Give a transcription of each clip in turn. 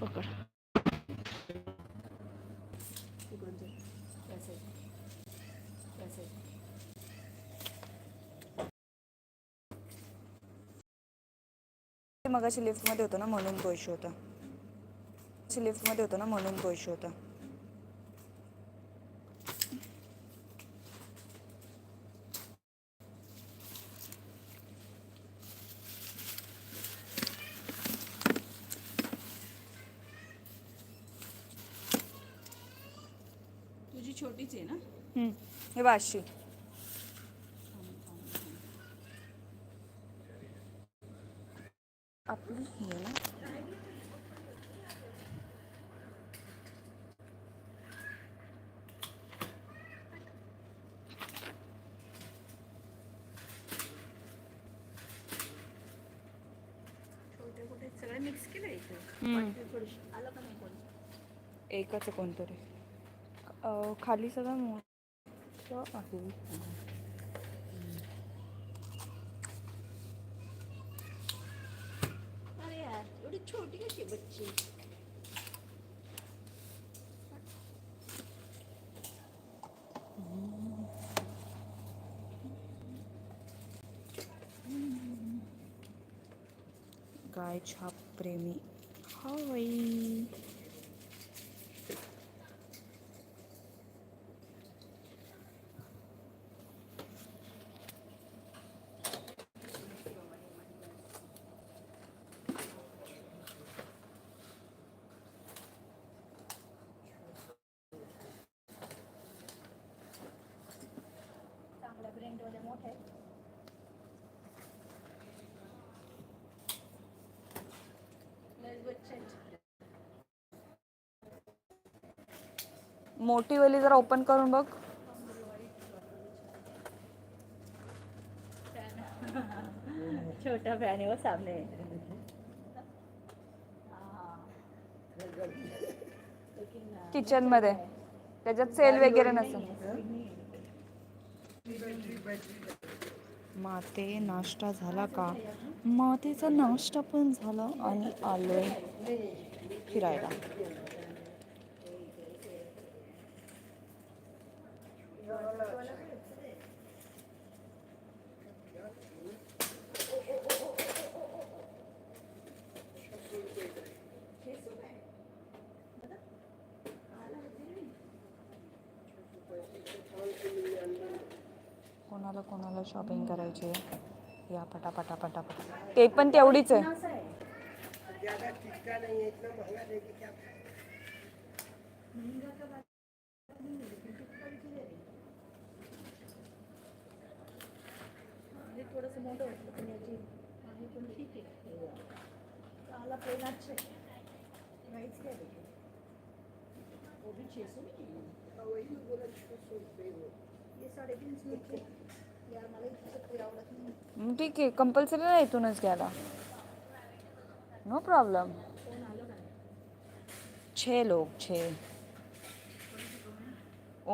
पकड. मगाशी लिफ्टमध्ये होतो ना म्हणून तो इशू होता. लिफ्टमध्ये होतो ना म्हणून तो इशू होता तुझी छोटीच आहे ना? हम्म, हे वाशी आपली ही सगळे मिक्स केलं इथे. हम्म. थोडीशी आलं का नाही कोणी? एकच कोणतरी. खाली सगळं मोठं आहे. एवढी छोटी कशी बच्ची? गाय छाप प्रेमी. हाय. मोठी वाली जरा ओपन करून बघ. छोटा फॅन आहे सामने. किचनमध्ये. त्याच्यात सेल वगैरे नसेल. माते नाश्ता झाला का? मातेचा नाश्ता पण झाला आणि आलोय फिरायला. कोणाला कोणाला शॉपिंग करायची आहे. या पटापटा पटापटा. ते पण तेवढीच आहे. थोडंसं मोठं वाटलं पण याची आहे पण ठीक आहे आला प्लेन अच्छे प्राइस क्या है वो भी छः सौ ये साढ़े तीन सौ ठीक आहे कंपल्सरी नाही इथूनच घ्यायला. नो प्रॉब्लेम छे लोग छे.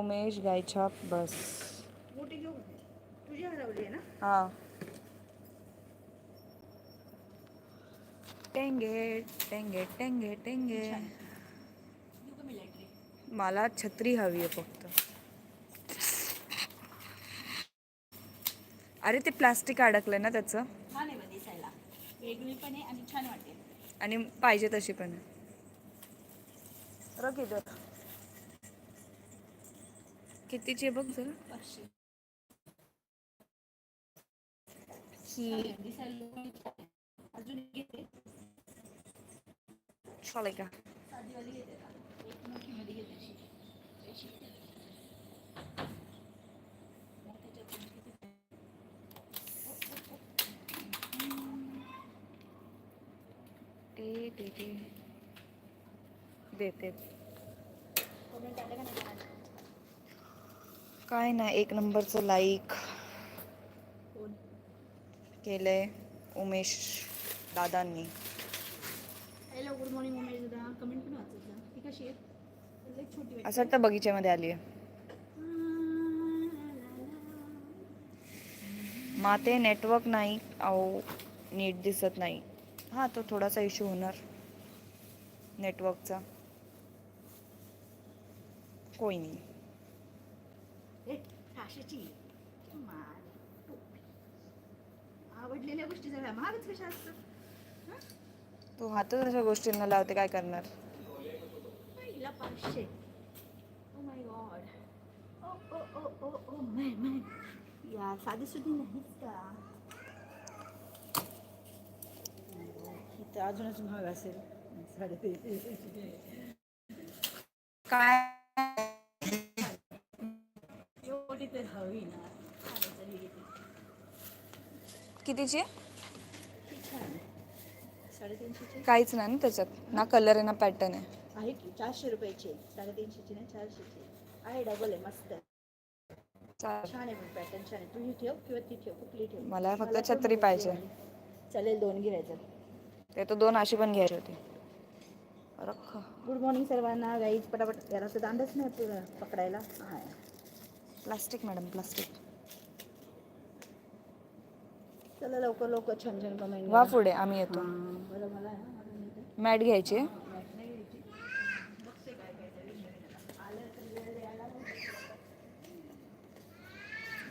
उमेश गायछाप बस. हा. टेंगे टेंगे टेंगे टेंगे. मला छत्री हवी आहे फक्त. अरे ते प्लास्टिक अडकलंय ना त्याचं. छान आहे बघ दिसायला. वेगळी पण आहे आणि छान वाटेल. आणि पाहिजे तशी पण. आहे रख इधर कितीची आहे बघ जरा. पाचशे. ही. दिसायला पण छान आहे. अजून एक घेते. चालेल का? साधीवाली घेते का? एक मोठी मध्ये घेते अशी. अशी. देते? काय नाही एक नंबरचं लाईक केलंय उमेश दादांनी. हॅलो गुड मॉर्निंग उमेश दादा. कमेंट पण वाचत जा. ती कशी आहे? लई छोटी. असं वाटतं बगीच्यामध्ये आली आहे. माते नेटवर्क नाही. अहो नीट दिसत नाही. हां तो थोडासा इश्यू होणार. नेटवर्कचा कोई नाही. आवडलेल्या गोष्टी सगळ्या महागच कशा असतात? हं? तू हातच अशा गोष्टींना लावते काय करणार? पहिला पाचशे. Oh my God O O O O oh my माय या साधी सुधी नाहीच का ही तर अजूनच महाग असेल. साडे. काय? एवढी तर हवी ना. कितीची? आहे? ती आहे साडेतीनशेची. काहीच नाही ना त्याच्यात. ना कलर आहे ना पॅटर्न आहे. आहे की? चारशे रुपयाची आहे. साडेतीनशेची नाही चारशेची आहे. डबल आहे मस्त. आहे. चालेल. छान आहे पण पॅटर्न छान आहे. तू ही ठेव किंवा ती ठेव. कुठली ठेव? मला फक्त पण छत्री पाहिजे. चालेल दोन घ्यायचं ते तर दोन अशी पण घ्यायची होती. रख गुड मॉर्निंग सर्वांना. गाईज पटापट याला तर दांडच नाही पुढं पकडायला. हा प्लास्टिक मॅडम प्लास्टिक चला लवकर लवकर छान छान कमेंट वा पुढे आम्ही येतो. मॅट घ्यायची.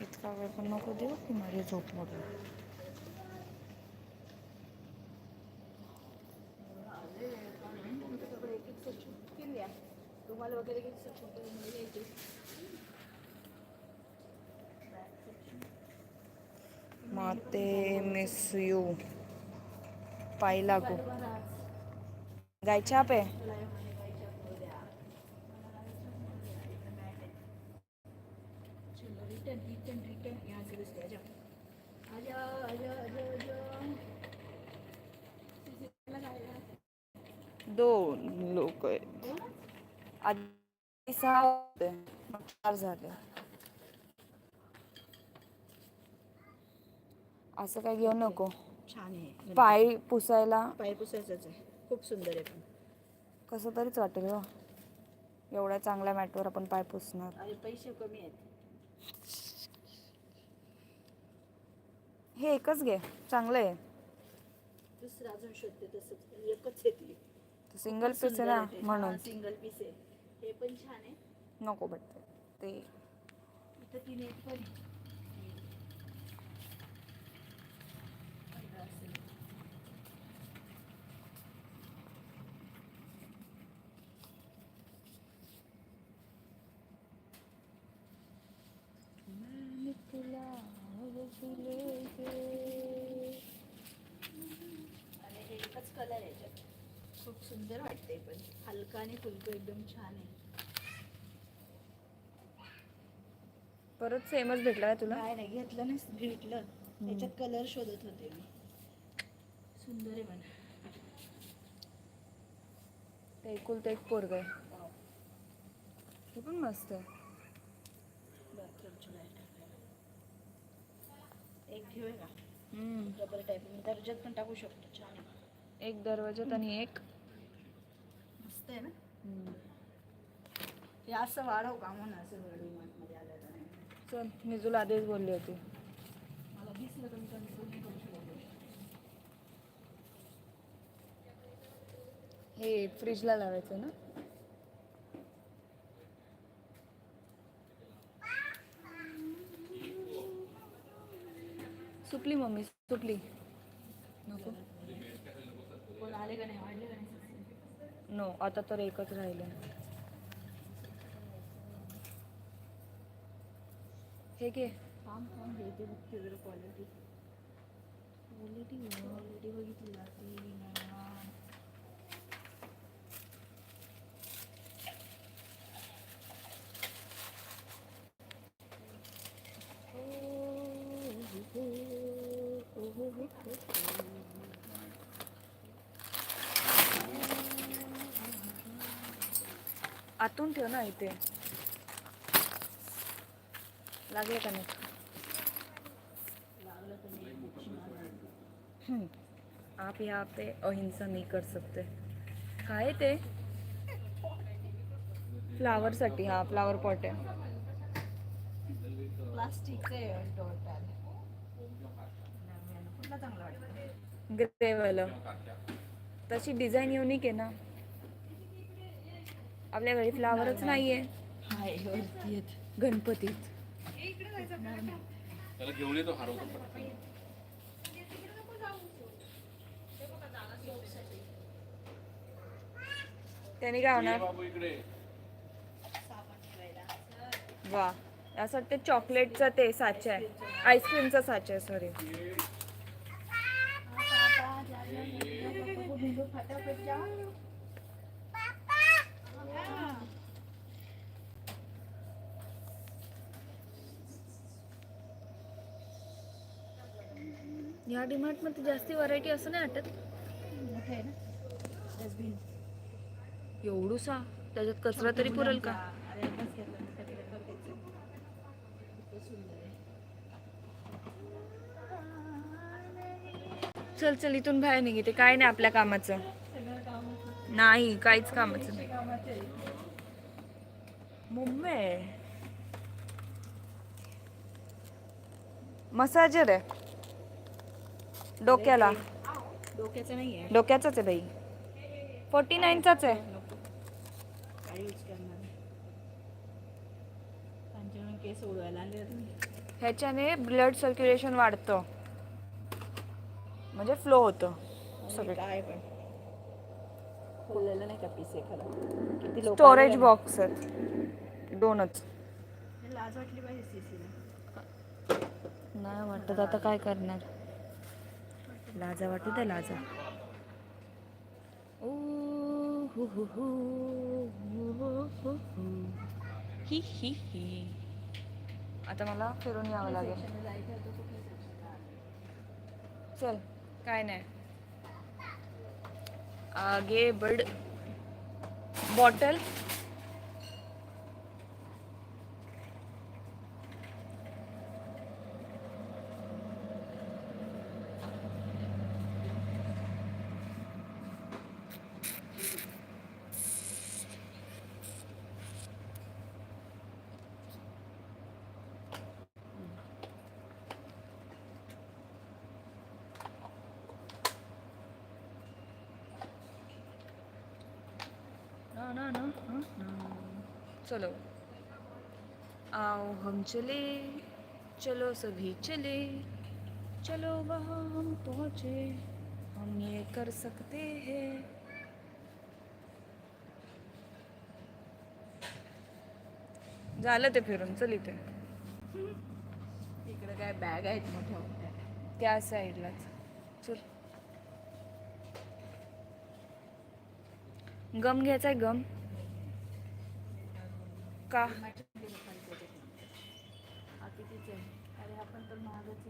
इतका वेळ पण नको देऊ की माझी झोप मोठी तुमच्याकडे एक एक सेट केली आहे तुम्हाला वगैरे घ्यायची माते मिस यू पाय लागू गायच्या पे? झाले. असं काय घेऊ नको. छान आहे. पाय पुसायला. पाय पुसायचंच आहे. खूप सुंदर आहे पण. कसं तरीच वाटेल हो एवढ्या चांगल्या मॅटवर आपण पाय पुसणार. पैसे कमी आहेत. हे एकच घे. चांगलं आहे. दुसरं अजून शोधते तसंच. एकच आहे ती. सिंगल पीस आहे ना म्हणून. सिंगल पीस आहे. हे पण छान आहे. नको बट. ते इथं तीन एक पण आहे. असं. आणि हे एकच कलर याच्यात खूप सुंदर वाटते पण हलका आणि फुलकं एकदम छान आहे परत सेमच भेटला तुला? काय नाही घेतलं नाही भेटलं. त्याच्यात कलर शोधत होते मी. सुंदर आहे पण ते एकुलतं एक पोरग आहे. हे पण मस्त आहे. एक का. डबल टाईप मी दर्जात पण टाकू शकतो छान एक दरवाजात आणि एक. मस्त आहे ना. हे असं वाढव का म्हणून असं मध्ये आलं. चल मी तुला आधीच बोलली होती. हे फ्रीजला लावायचं ना? सुटली मम्मी सुटली नको. नो आता तर एकच राहिले. हे घे. थांब थांब घेते बघते जरा क्वालिटी क्वालिटी क्वालिटी बघितली जाते. आतून ठेव ना इथे. लागले का नाही. आप यहाँ पे अहिंसा नहीं कर सकते. काय ते? फ्लावर साठी हा फ्लावर पॉट आहे. प्लास्टिकचं आहे टोटल कुठला चांगला वाटतं? ग्रे वालं. तशी डिझाईन युनिक आहे ना. आपल्या घरी फ्लावरच नाहीये. गणपतीत. त्याला घेऊन येतो हरवतो पटकन. त्याने काय होणार? बाबू इकडे. वा. असं वाटतं चॉकलेटचं ते साचे आहे. आईस्क्रीमचा साचे आहे सॉरी फटाफट जा या डिमार्टमध्ये जास्ती व्हरायटी असं नाही वाटत. मोठं आहे ना? डस्टबिन एवढूसा त्याच्यात कचरा तरी पुरेल का? चल चल इथून बाहेर निघते. काय नाही आपल्या कामाचं. नाही काहीच कामाचं नाही. मम्मी मसाजर आहे. डोक्याला? डोक्याचं नाही आहे डोक्याचाच आहे बाई. फोर्टी नाईनचाच आहे. यूज करणार केस उडवायला. ह्याच्याने ब्लड सर्क्युलेशन वाढतं. म्हणजे फ्लो होतं. सगळं. काय पण. खोललेलं नाही का पीस एखादा किती स्टोरेज बॉक्स आहेत. दोनच. लाज वाटली पाहिजे सीसीला नाही वाटत आता काय करणार. लाजा वाटू दे लाजा. ओ हु हु हु, हु हु हु हु. हि हि हि. आता मला फिरून यावं लागेल. चल. काय नाही. आगे बड. बॉटल ना ना ना ना ना चलो. आओ हम चले चलो सभी चले. चलो वहाँ हम पहुँचे हम ये कर सकते हैं. झालं ते फिरून चल इथे. इकडे काय बॅग आहेत मोठ्या मोठ्या. त्या साईडलाच. चल. गम घ्यायचाय गम. का?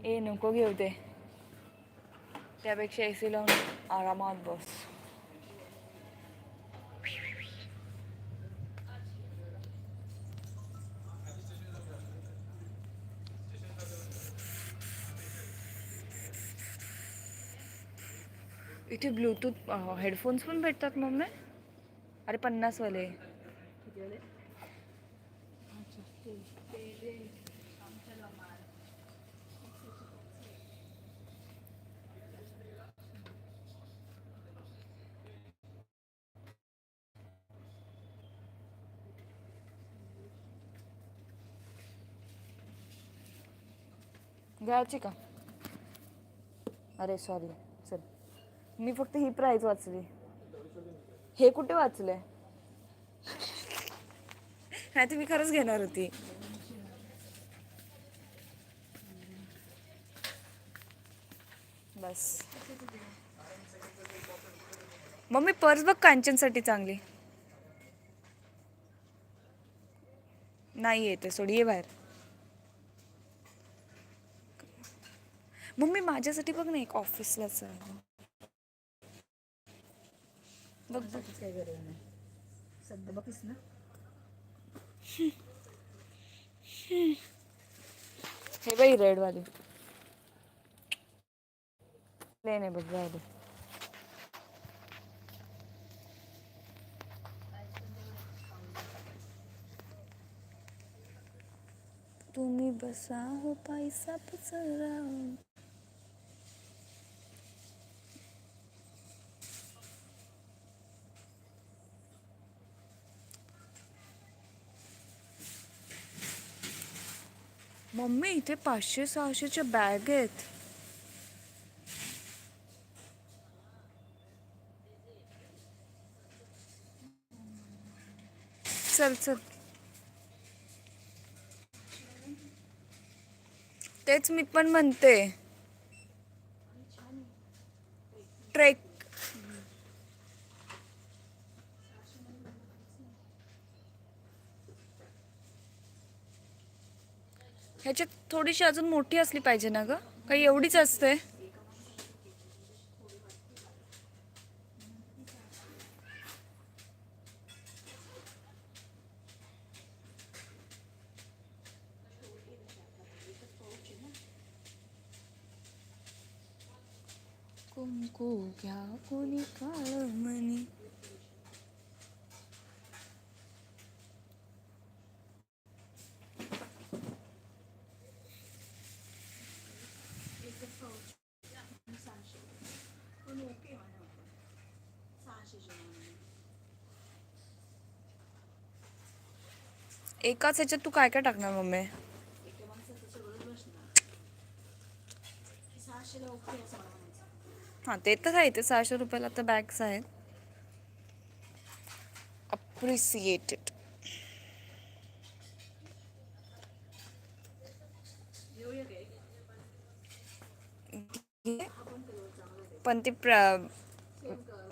ए नको घेऊ ते त्यापेक्षा एसी लावून आरामात बस. इथे ब्लूटूथ हेडफोन्स पण भेटतात मम्मी. अरे पन्नासवाले किती वाले? अच्छा ते ते ते आमच्याला माल घ्यायची का? अरे सॉरी चल. मी फक्त ही प्राईज वाचली. हे कुठे वाचलंय? नाही तर मी खरंच घेणार होती. बस. मम्मी पर्स बघ कांचनसाठी चांगली. नाही येते सोडी ये बाहेर. मम्मी माझ्यासाठी बघ ना एक ऑफिसलाच आहे बघ बघ. गरज नाही. सध्या बघीस ना? हे बाई रेड वाली प्लेन आहे बघ दे. तुम्ही बसा हो पैसा पसरा मम्मी इथे पाचशे सहाशेच्या बॅग आहेत. चल चल. तेच मी पण म्हणते. ह्याच्यात थोडीशी अजून मोठी असली पाहिजे ना ग? काही एवढीच असते. कुंकू घ्या कोणी काळ मनी एकाच ह्याच्यात तू काय काय टाकणार मम्मी? हां ते तर आहे ते सहाशे रुपयाला तर बॅग्स आहेत. अप्रिसिएटेड पण ती प्र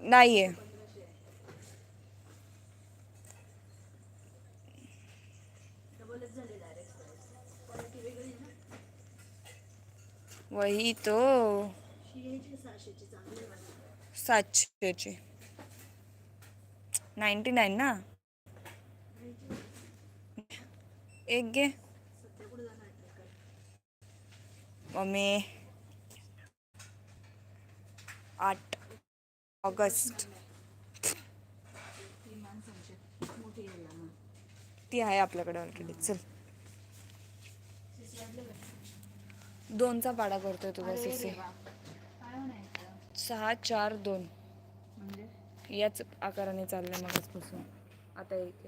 नाही आहे डबलच झाले डायरेक्ट क्वालिटी वेगळी आहे ना वही तो ही सातशेची. नाईन्टी नाईन ना? एक घे. मम्मी. आठ ऑगस्ट. ती आहे आपल्याकडे ऑलरेडी चल. दोनचा पाडा करतोय तुझा. काय म्हणायचं? सहा चार दोन. म्हणजे? याच आकाराने चाललंय मगचपासून आता एक.